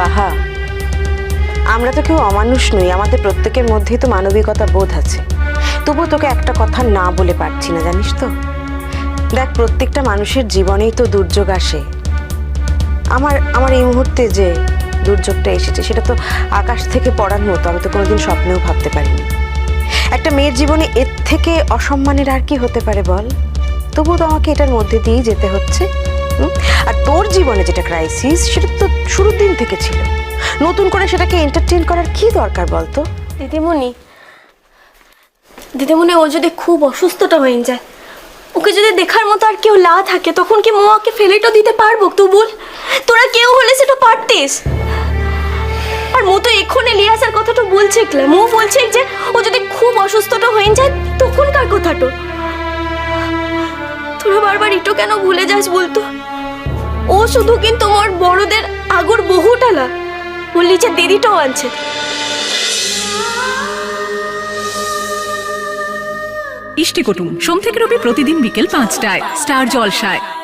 বাহা। আমরা তো কেউ অমানুষ নই, আমাদের প্রত্যেকের মধ্যেই তো মানবিকতা বোধ আছে। তবু তোকে একটা কথা না বলে পারছি না, জানিস তো? দেখ, প্রত্যেকটা মানুষের জীবনেই তো দুর্যোগ আসে। আমার আমার এই মুহূর্তে যে দুর্যোগটা এসেছে, সেটা তো আকাশ থেকে পড়ার মতো, আমি তো কোনোদিন স্বপ্নেও ভাবতে পারিনি। একটা মেয়ের জীবনে এর থেকে অসম্মানের আর কি হতে পারে বল? তবুও তো আমাকে এটার মধ্যে দিয়েই যেতে হচ্ছে তোর জীবনে যেটা ক্রাইসিস সেটা তো শুরুর দিন থেকে ছিল। নতুন করে সেটাকে এন্টারটেইন করার কি দরকার বলতো? দিদিমণি দিদিমণি, ও যদি খুব অসুস্থটা হয়ে যায়, ওকে যদি দেখার মতো আর কেউ লা থাকে, তখন কি মোয়াকে ফেলেটা দিতে পারব? তুই বল। তোরা কেউ হলে সেটা পারতিস। আর মো তো এক্ষুনি লিয়াসার কথাটা বলছে ক্লা মো বলছে যে, ও যদি খুব অসুস্থটা হয়ে যায়, তখন কার কথাটা তোরা বারবার ইটো কেন ভুলে যাস বলতো? ও শুধু কিন্তু আমার বড়দের আগর বহুটালা ওর লিচে দিদিটাও আনছে। ইষ্টি কুটুম সোম থেকে রবি প্রতিদিন বিকেল পাঁচটায়, স্টার জলসায়।